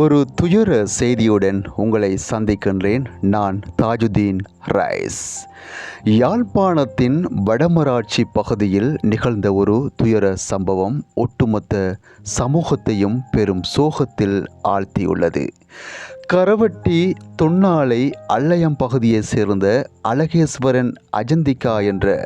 ஒரு துயர செய்தியுடன் உங்களை சந்திக்கின்றேன் நான் தாஜுதீன் ரைஸ். யாழ்ப்பாணத்தின் வடமராட்சி பகுதியில் நிகழ்ந்த ஒரு துயர சம்பவம் ஒட்டுமொத்த சமூகத்தையும் பெரும் சோகத்தில் ஆழ்த்தியுள்ளது. கரவட்டி தொன்னாலை அல்லையம் பகுதியைச் சேர்ந்த அழகேஸ்வரன் அஜந்திகா என்ற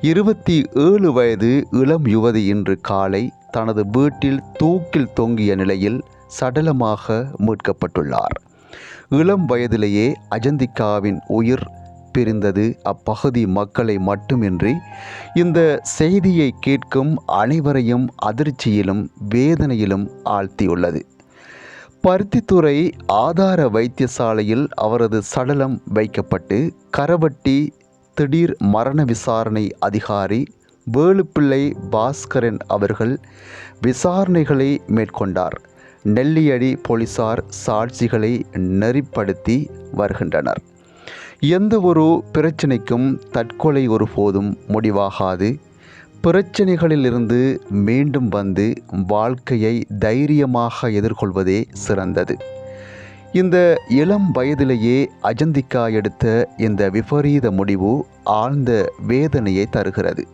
இருபத்தி ஏழு வயது இளம் யுவதி இன்று காலை தனது வீட்டில் தூக்கில் தொங்கிய நிலையில் சடலமாக மீட்கப்பட்டுள்ளார். இளம் வயதிலேயே அஜந்திகாவின் உயிர் பிரிந்தது. அப்பகுதி மக்களை மட்டுமின்றி இந்த செய்தியை கேட்கும் அனைவரையும் அதிர்ச்சியிலும் வேதனையிலும் ஆழ்த்தியுள்ளது. பருத்தித்துறை ஆதார வைத்தியசாலையில் அவரது சடலம் வைக்கப்பட்டு கரவட்டி திடீர் மரண விசாரணை அதிகாரி வேலுப்பிள்ளை பாஸ்கரன் அவர்கள் விசாரணைகளை மேற்கொண்டார். நெல்லியடி போலீசார் சாட்சிகளை நெறிப்படுத்தி வருகின்றனர். எந்த ஒரு பிரச்சனைக்கும் தற்கொலை ஒருபோதும் முடிவாகாது. பிரச்சனைகளிலிருந்து மீண்டும் வந்து வாழ்க்கையை தைரியமாக எதிர்கொள்வதே சிறந்தது. இந்த இளம் வயதிலேயே அஜந்திகா எடுத்த இந்த விபரீத முடிவு ஆழ்ந்த வேதனையை தருகிறது.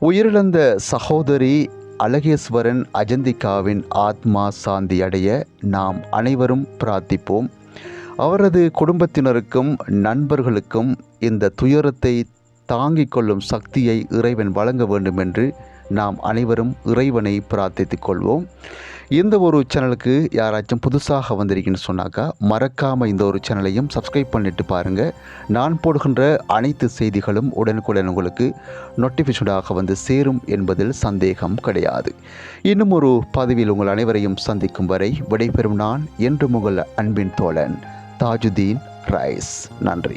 உயிரிழந்த சகோதரி அழகேஸ்வரன் அஜந்திகாவின் ஆத்மா சாந்தி அடைய நாம் அனைவரும் பிரார்த்திப்போம். அவரது குடும்பத்தினருக்கும் நண்பர்களுக்கும் இந்த துயரத்தை தாங்கிக் கொள்ளும் சக்தியை இறைவன் வழங்க வேண்டும் என்று நாம் அனைவரும் இறைவனை பிரார்த்தித்துக் கொள்வோம். இந்த ஒரு சேனலுக்கு யாராச்சும் புதுசாக வந்திருக்கீங்கன்னு சொன்னாக்கா மறக்காமல் இந்த ஒரு சேனலையும் சப்ஸ்கிரைப் பண்ணிட்டு பாருங்கள் நான் போடுகின்ற அனைத்து செய்திகளும் உடனுக்குடன் உங்களுக்கு நோட்டிஃபிகேஷனாக வந்து சேரும் என்பதில் சந்தேகம் கிடையாது. இன்னும் ஒரு பதவியில் உங்கள் அனைவரையும் சந்திக்கும் வரை விடைபெறும் நான் என்று உங்கள் அன்பின் தோழன் தாஜுதீன் ரைஸ். நன்றி.